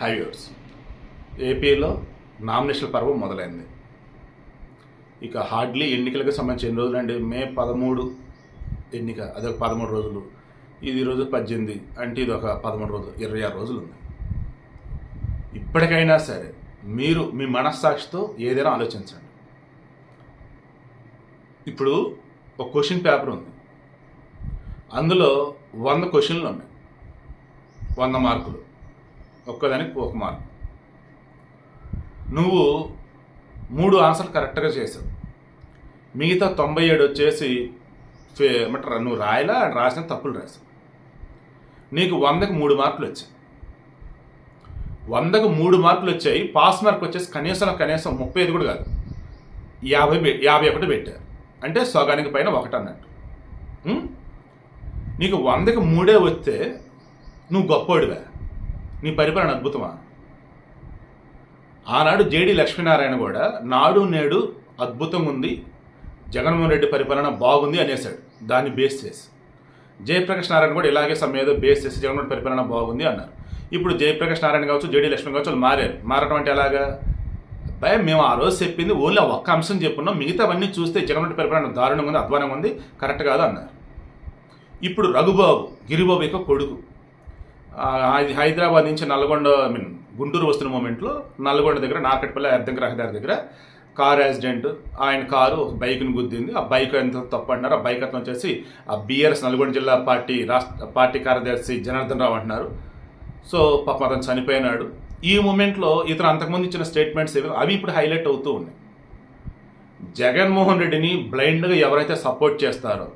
Highways. ఏపీలో nomination పర్వం మొదలైంది. ఇక హార్డ్లీ ఎన్నికలకు సంబంధించి ఎన్ని రోజులండి? మే పదమూడు ఎన్నిక. అదొక పదమూడు రోజులు. ఇది ఈ రోజు పద్దెనిమిది. అంటే ఇది ఒక పదమూడు రోజులు. ఇరవై ఆరు రోజులు ఉంది ఇప్పటికైనా సరే మీరు మీ మనస్సాక్షితో ఏదైనా ఆలోచించండి. ఇప్పుడు ఒక క్వశ్చన్ పేపర్ ఉంది. అందులో వంద క్వశ్చన్లు ఉన్నాయి. వంద మార్కులు. ఒక్కదానికి ఒక నువ్వు మూడు ఆన్సర్లు కరెక్ట్గా చేసావు. మిగతా తొంభై ఏడు వచ్చేసి ఫే ఏమంటారు నువ్వు రాయలా రాసిన తప్పులు రాసావు. నీకు వందకు మూడు మార్కులు వచ్చాయి. వందకు మూడు మార్కులు వచ్చాయి పాస్ మార్క్ వచ్చేసి కనీసం కనీసం ముప్పై ఐదు కూడా కాదు. యాభై యాభై ఒకటి పెట్టారు. అంటే సగానికి పైన ఒకటి అన్నట్టు. నీకు వందకి మూడే వస్తే నువ్వు గొప్పోడివా? నీ పరిపాలన అద్భుతమా? ఆనాడు జేడి లక్ష్మీనారాయణ కూడా నాడు నేడు అద్భుతం ఉంది జగన్మోహన్ రెడ్డి పరిపాలన బాగుంది అనేసాడు దాన్ని బేస్ చేసి. జయప్రకాష్ నారాయణ కూడా ఇలాగే సమయం ఏదో బేస్ చేసి జగన్మోహన్ పరిపాలన బాగుంది అన్నారు. ఇప్పుడు జయప్రకాష్ నారాయణ కావచ్చు జేడి లక్ష్మి కావచ్చు వాళ్ళు మారారు. మారటం అంటే ఎలాగా? భయం మేము ఆ రోజు చెప్పింది ఓన్లీ ఆ ఒక్క అంశం చెప్పున్నాం. మిగతావన్నీ చూస్తే జగన్మోహన్ పరిపాలన దారుణంగా ఉంది అధ్వానంగా ఉంది. కరెక్ట్ కాదు అన్నారు. ఇప్పుడు రఘుబాబు గిరిబాబు యొక్క కొడుకు. హైదరాబాద్ నుంచి నల్గొండ ఐ మీన్ గుంటూరు వస్తున్న మూమెంట్లో నల్గొండ దగ్గర నాకట్పల్లి అర్ధంక రహదారి దగ్గర కార్ యాక్సిడెంట్ ఆయన కారు బైక్ను బైక్ని గుద్దింది. ఆ బైక్ ఎంత తప్పు అంటున్నారు? ఆ బైక్ అతను వచ్చేసి ఆ బీఆర్ఎస్ నల్గొండ జిల్లా పార్టీ రాష్ట్ర పార్టీ కార్యదర్శి జనార్దన్ రావు అంటున్నారు. సో పాపం అతను చనిపోయినాడు. ఈ మూమెంట్లో ఇతను అంతకుముందు ఇచ్చిన స్టేట్మెంట్స్ ఏవి అవి ఇప్పుడు హైలైట్ అవుతూ ఉన్నాయి. జగన్మోహన్ రెడ్డిని బ్లైండ్గా ఎవరైతే సపోర్ట్ చేస్తారో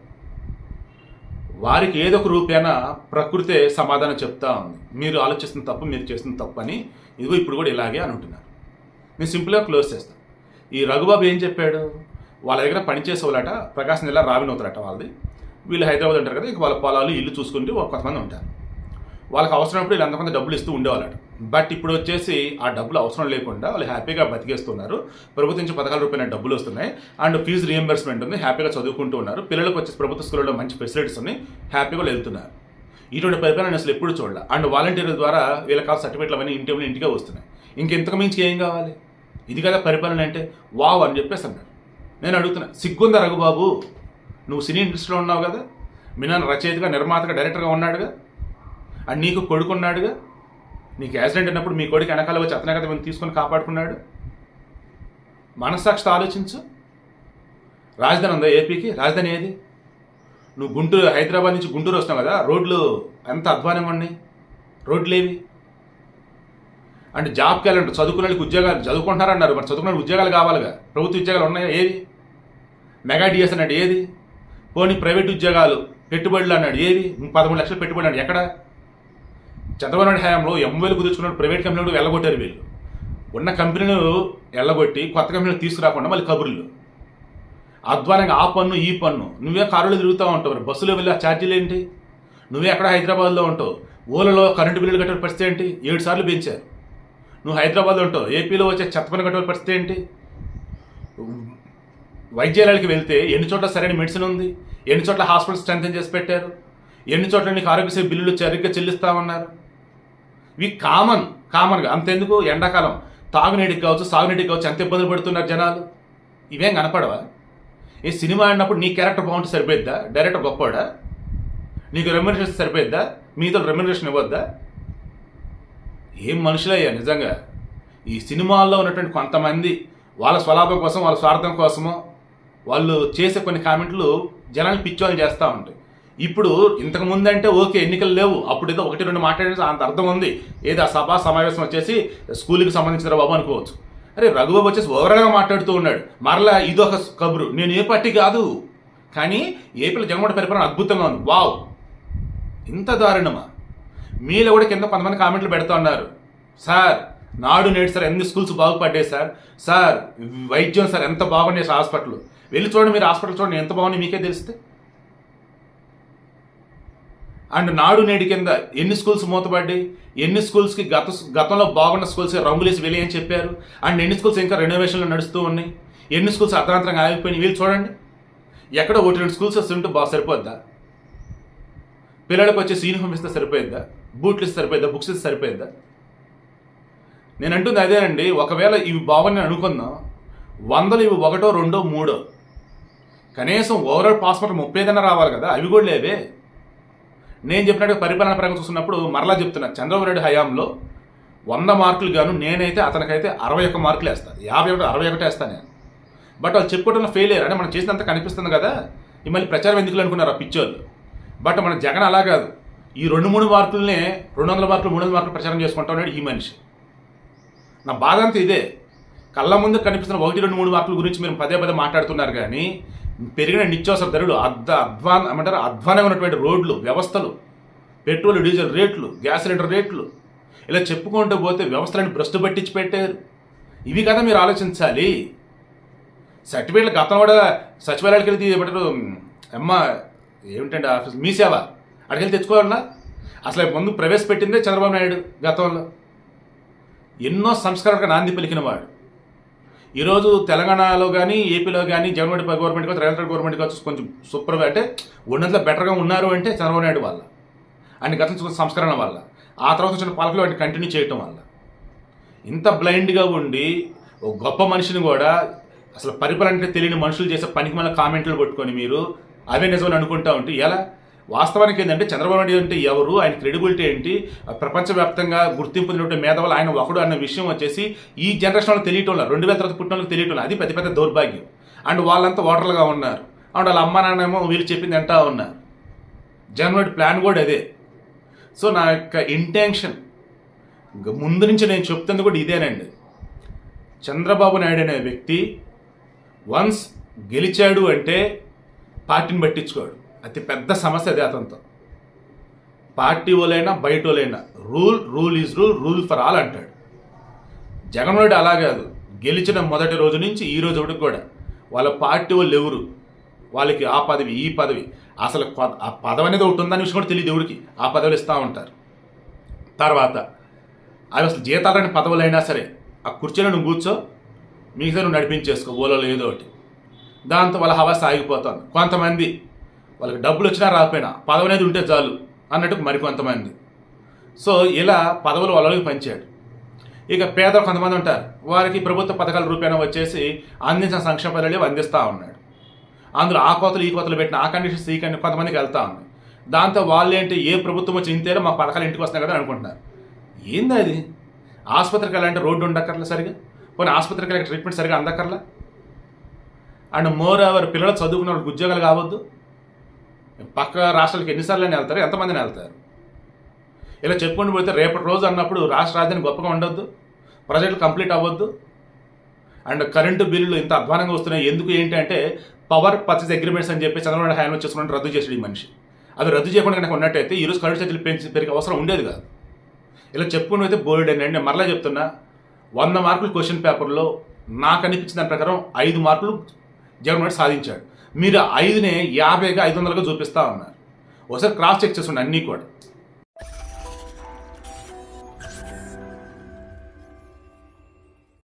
వారికి ఏదో ఒక రూపేణ ప్రకృతే సమాధానం చెప్తా ఉంది. మీరు ఆలోచిస్తున్న తప్పు మీరు చేస్తున్న తప్పు అని ఇదిగో ఇప్పుడు కూడా ఇలాగే అని ఉంటున్నారు నేను సింపుల్గా క్లోజ్ చేస్తాను ఈ రఘుబాబు ఏం చెప్పాడు? వాళ్ళ దగ్గర పనిచేసే వాళ్ళట ప్రకాశం జిల్లా రావినవుతారట వాళ్ళది. వీళ్ళు హైదరాబాద్ ఉంటారు కదా ఇంక వాళ్ళ పొలాలు ఇల్లు చూసుకుంటూ ఒక కొంతమంది ఉంటారు. వాళ్ళకి అవసరమైనప్పుడు వీళ్ళు అంతమంది డబ్బులు ఇస్తూ ఉండేవాళ్ళట. బట్ ఇప్పుడు వచ్చేసి ఆ డబ్బులు అవసరం లేకుండా వాళ్ళు హ్యాపీగా బతికేస్తున్నారు. ప్రభుత్వం నుంచి పథకాల రూపాయల డబ్బులు వస్తున్నాయి. అండ్ ఫీజు రియంబర్స్మెంట్ ఉంది. హ్యాపీగా చదువుకుంటూ ఉన్నారు. పిల్లలకు వచ్చేసి ప్రభుత్వ స్కూళ్ళలో మంచి ఫెసిలిటీస్ ఉన్నాయి. హ్యాపీగా వెళ్తున్నారు. ఇటువంటి పరిపాలన అసలు ఎప్పుడు చూడాలి. అండ్ వాలంటీర్ల ద్వారా వీళ్ళకి కావాల్సిన సర్టిఫికెట్లు అవన్నీ ఇంటి ఇంటికే వస్తున్నాయి. ఇంకెంతకు మించి ఏం కావాలి? ఇది కదా పరిపాలన అంటే వావ్ అని చెప్పేసి అన్నాడు నేను అడుగుతున్నా సిగ్గుందా రఘుబాబు? నువ్వు సినీ ఇండస్ట్రీలో ఉన్నావు కదా. మీ నాన్న రచయితగా నిర్మాతగా డైరెక్టర్గా ఉన్నాడుగా. అండ్ నీకు కొడుకున్నాడుగా? నీకు యాక్సిడెంట్ అయినప్పుడు మీ కొడుకు వెనకాల వచ్చి అతనే కదా మేము తీసుకొని కాపాడుకున్నాడు? మనస్సాక్షితో ఆలోచించు. రాజధాని ఉందా ఏపీకి? రాజధాని ఏది? నువ్వు గుంటూరు హైదరాబాద్ నుంచి గుంటూరు వస్తావు కదా రోడ్లు ఎంత అధ్వానంగా ఉన్నాయి? రోడ్లు ఏవి? అంటే జాబ్కి వెళ్ళండి చదువుకునే వాళ్ళకి ఉద్యోగాలు చదువుకుంటున్నారన్నారు మరి చదువుకునే ఉద్యోగాలు కావాలిగా? ప్రభుత్వ ఉద్యోగాలు ఉన్నాయా ఏవి? మెగా డిఎస్ అన్నాడు ఏది? పోనీ ప్రైవేట్ ఉద్యోగాలు పెట్టుబడులు అన్నాడు ఏవి? పదమూడు లక్షలు పెట్టుబడి అన్నాడు ఎక్కడ? చంద్రబాబు నాయుడు హయాంలో ఎంవేలు కుదుర్చుకున్నప్పుడు ప్రైవేట్ కంపెనీలు వెళ్ళగొట్టారు వీళ్ళు. ఉన్న కంపెనీలు వెళ్ళగొట్టి కొత్త కంపెనీలు తీసుకురాకుండా మళ్ళీ కబుర్లు. అధ్వానంగా ఆ పన్ను ఈ పన్ను. నువ్వే కారులో తిరుగుతూ ఉంటావు బస్సులో వెళ్ళి ఆ ఛార్జీలు ఏంటి? నువ్వే ఎక్కడ హైదరాబాద్లో ఉంటావు? ఓలలో కరెంటు బిల్లులు కట్టే పరిస్థితి ఏంటి? ఏడు సార్లు పెంచారు నువ్వు హైదరాబాద్లో ఉంటావు. ఏపీలో వచ్చే చెత్త పని కట్టే పరిస్థితి ఏంటి? వైద్యాలయాలకు వెళ్తే ఎన్ని చోట్ల సరైన మెడిసిన్ ఉంది? ఎన్ని చోట్ల హాస్పిటల్ స్ట్రెంగ్ చేసి పెట్టారు? ఎన్ని చోట్ల నీకు ఆరోగ్యశ్రీ బిల్లులు సరిగ్గా చెల్లిస్తామన్నారు? ఇవి కామన్ కామన్గా అంతెందుకు? ఎండాకాలం. తాగునీటికి కావచ్చు సాగునీటికి కావచ్చు ఎంత ఇబ్బందులు పడుతున్నారు జనాలు? ఇవేం కనపడవా? ఈ సినిమా ఆడినప్పుడు నీ క్యారెక్టర్ బాగుంటే సరిపోద్దా డైరెక్టర్ గొప్పవాడా? నీకు రెమ్యునరేషన్ సరిపోద్దా మీతో రెమ్యునరేషన్ ఇవ్వద్దా? ఏం మనుషులయ్యా నిజంగా? ఈ సినిమాల్లో ఉన్నటువంటి కొంతమంది వాళ్ళ స్వలాభం కోసం వాళ్ళ స్వార్థం కోసమో వాళ్ళు చేసే కొన్ని కామెంట్లు జనాలు పిచ్చోళ్ళు చేస్తూ ఉంటాయి. ఇప్పుడు ఇంతకు ముందంటే ఓకే ఎన్నికలు లేవు. అప్పుడు ఏదో ఒకటి రెండు మాట్లాడేసి అంత అర్థం ఉంది. ఏదో ఆ సభా సమావేశం వచ్చేసి స్కూల్కి సంబంధించిన బాబు అనుకోవచ్చు. అరే రఘుబాబు వచ్చేసి ఓవరాల్గా మాట్లాడుతూ ఉన్నాడు. మరలా ఇదొక కబురు. నేను ఏ పార్టీ కాదు. కానీ ఏపీలో జగన్మోహన్ పరిపాలన అద్భుతంగా ఉంది. వావ్. ఇంత దారుణమా? మీలో కూడా కింద కొంతమంది కామెంట్లు పెడుతున్నారు సార్ నాడు నేడు సార్ ఎన్ని స్కూల్స్ బాగుపడ్డాయి సార్? సార్ వైద్యం సార్ ఎంత బాగున్నాయి సార్ హాస్పిటల్. వెళ్ళి చూడండి మీరు హాస్పిటల్ చూడండి ఎంత బాగున్నాయి మీకే తెలిస్తే. అండ్ నాడు నేడు కింద ఎన్ని స్కూల్స్ మూతపడ్డాయి? ఎన్ని స్కూల్స్కి గత గతంలో బాగున్న స్కూల్స్ రంగులేసి వెళ్ళి అని చెప్పారు? అండ్ ఎన్ని స్కూల్స్ ఇంకా రెనోవేషన్లు నడుస్తూ ఉన్నాయి? ఎన్ని స్కూల్స్ అర్ధరాంతరంగా ఆగిపోయినాయి? వీళ్ళు చూడండి. ఎక్కడ ఒకటి రెండు స్కూల్స్ వస్తుంటే బాగా సరిపోద్దా? పిల్లలకు వచ్చేసి యూనిఫామ్ ఇస్తే సరిపోయిద్దా? బూట్లు ఇస్తే సరిపోయిద్దా? బుక్స్ ఇస్తే సరిపోయిద్దా? నేను అంటుంది అదేనండి ఒకవేళ ఇవి బాగున్నాయి అనుకుందాం. వందలు ఇవి ఒకటో రెండో మూడో. కనీసం ఓవరాల్ పాస్ మార్క్ ముప్పై ఏదైనా రావాలి కదా? అవి కూడా లేవే. నేను చెప్పినట్టు పరిపాలన పరంగా చూసినప్పుడు మరలా చెప్తున్నా. చంద్రబాబు నాయుడు హయాంలో వంద మార్కులు గాను నేనైతే అతనికైతే అరవై ఒక్క మార్కులు వేస్తాను యాభై ఒకటి అరవై ఒకటి వేస్తాను నేను. బట్ వాళ్ళు చెప్పుకోవడంలో ఫెయిల్ అయ్యారు. అంటే మనం చేసినంత కనిపిస్తుంది కదా ఈ మళ్ళీ ప్రచారం ఎందుకు అనుకున్నారు ఆ పిచ్చోళ్ళు? బట్ మన జగన్ అలా కాదు. ఈ రెండు మూడు మార్కులనే రెండు వందల మార్కులు మూడు వందల మార్కులు ప్రచారం చేసుకుంటా ఉన్నాడు ఈ మనిషి. నా బాధ అంతా ఇదే. కళ్ళ ముందు కనిపిస్తున్న ఒకటి రెండు మూడు మార్కుల గురించి మీరు పదే పదే మాట్లాడుతున్నారు కానీ పెరిగిన నిత్యావసర ధరలు అద్ద అధ్వాన్ ఏమంటారు? అధ్వానమైనటువంటి ఉన్నటువంటి రోడ్లు వ్యవస్థలు పెట్రోల్ డీజిల్ రేట్లు గ్యాస్ సిలిండర్ రేట్లు ఇలా చెప్పుకుంటూ పోతే వ్యవస్థలను భ్రష్టు పట్టించి పెట్టారు ఇవి కదా మీరు ఆలోచించాలి. సర్టిఫికేట్లు గతం కూడా సచివాలయానికి వెళ్తే ఏమంటారు? అమ్మ ఏమిటండి ఆఫీస్? మీ సేవ. అక్కడికి వెళ్ళి తెచ్చుకోవాలన్నా అసలు ముందు ప్రవేశపెట్టిందే చంద్రబాబు నాయుడు గతంలో. ఎన్నో సంస్కరణకు నాంది పలికిన వాడు ఈరోజు తెలంగాణలో కానీ ఏపీలో కానీ జగన్మోహన్ గవర్నమెంట్ కావచ్చు రేవంత్ గవర్నమెంట్ కావచ్చు కొంచెం సూపర్గా అంటే ఉన్నంతలో బెటర్గా ఉన్నారు అంటే చంద్రబాబు నాయుడు వల్ల ఆయన గతం సంస్కరణ వల్ల ఆ తర్వాత వచ్చిన పాలకులు వాటిని కంటిన్యూ చేయటం వల్ల ఇంత బ్లైండ్గా ఉండి ఒక గొప్ప మనిషిని కూడా అసలు పరిపాలన అంటే తెలియని మనుషులు చేసే పనికి మన కామెంట్లు పట్టుకొని మీరు అవే నిజమని అనుకుంటా ఉంటే ఎలా? వాస్తవానికి ఏంటంటే చంద్రబాబు నాయుడు అంటే ఎవరు? ఆయన క్రెడిబిలిటీ ఏంటి? ప్రపంచవ్యాప్తంగా గుర్తింపు పొందినటువంటి మేధావులు ఆయన ఒకడు అన్న విషయం వచ్చేసి ఈ జనరేషన్లో తెలియటం లేదు. రెండు వేల తర్వాత పుట్టిన వాళ్ళకి తెలియటం లేదు. అది పెద్ద పెద్ద దౌర్భాగ్యం. అండ్ వాళ్ళంతా ఓటర్లుగా ఉన్నారు. అండ్ వాళ్ళ అమ్మ నాన్నేమో వీళ్ళు చెప్పింది అంటా ఉన్నారు. జగన్మోహన్ ప్లాన్ కూడా అదే. సో నా యొక్క ఇంటెన్షన్ ముందు నుంచి నేను చెప్తుంది కూడా ఇదేనండి. చంద్రబాబు నాయుడు అనే వ్యక్తి వన్స్ గెలిచాడు అంటే పార్టీని పట్టించుకోడు. అతి పెద్ద సమస్య అదే అతనితో. పార్టీ వాళ్ళైనా బయట వాళ్ళైనా rule rule is rule rule for all అంటాడు. జగన్మోహన్ రెడ్డి అలా కాదు. గెలిచిన మొదటి రోజు నుంచి ఈ రోజు ఒకటి కూడా వాళ్ళ పార్టీ వాళ్ళు ఎవరు? వాళ్ళకి ఆ పదవి ఈ పదవి. అసలు ఆ పదవి అనేది ఒకటి ఉందని విషయం కూడా తెలియదు ఎవరికి. ఆ పదవులు ఇస్తూ ఉంటారు. తర్వాత అవి అసలు జీతాలని పదవులైనా సరే ఆ కుర్చీలో నువ్వు కూర్చో మిగతా నువ్వు నడిపించేసుకో ఓలో ఏదో ఒకటి. దాంతో వాళ్ళ హవా సాగిపోతుంది కొంతమంది వాళ్ళకి డబ్బులు వచ్చినా రాకపోయినా పదవి అనేది ఉంటే చాలు అన్నట్టు మరికొంతమంది సో ఇలా పదవులు వాళ్ళకి పంచాడు ఇక పేదలు కొంతమంది ఉంటారు. వారికి ప్రభుత్వ పథకాల రూపేణా వచ్చేసి అందించిన సంక్షేమ పథకాలు అందిస్తూ ఉన్నాడు. అందులో ఆ కోతలు ఈ కోతలు పెట్టిన ఆ కండిషన్స్ ఈ కండి కొంతమందికి వెళ్తా ఉంది. దాంతో వాళ్ళు ఏంటి ఏ ప్రభుత్వం వచ్చి ఇంతేనో మా పథకాలు ఇంటికి వస్తున్నాయి కదా అనుకుంటున్నారు. ఏంది అది? ఆసుపత్రికి వెళ్ళాలంటే రోడ్డు ఉండక్కర్లా సరిగా? పోనీ ఆసుపత్రికి వెళ్ళే ట్రీట్మెంట్ సరిగా అందక్కర్లా? అండ్ మోర్ అవర్ పిల్లలు చదువుకున్న వాళ్ళకి ఉద్యోగాలు కావద్దు? పక్క రాష్ట్రాలకు ఎన్నిసార్లు వెళ్తారు ఎంతమందిని వెళ్తారు? ఇలా చెప్పుకుంటూ పోతే రేపటి రోజు అన్నప్పుడు రాష్ట్ర రాజధాని గొప్పగా ఉండొద్దు ప్రాజెక్టులు కంప్లీట్ అవ్వద్దు. అండ్ కరెంటు బిల్లులు ఇంత అధ్వానంగా వస్తున్నాయి ఎందుకు ఏంటి అంటే పవర్ పర్చేస్ అగ్రిమెంట్స్ అని చెప్పి చంద్రబాబు నాయుడు హ్యాండ్ చేసుకుని రద్దు చేసాడు ఈ మనిషి. అది రద్దు చేయకుండా కనుక ఉన్నట్టయితే ఈరోజు కరెంటు ఛార్జీలు పెంచి పెరిగే అవసరం ఉండేది కాదు. ఇలా చెప్పుకుని అయితే బోర్డు అని నేను మరలా చెప్తున్నా వంద మార్కులు క్వశ్చన్ పేపర్లో నాకు అనిపించిన దాని ప్రకారం ఐదు మార్కులు జగన్మోహన్ సాధించాడు. మీరు ఐదునే యాభైగా ఐదు వందలుగా చూపిస్తా ఉన్నారు. ఒకసారి క్రాస్ చెక్ చేస్తుండే అన్నీ కూడా.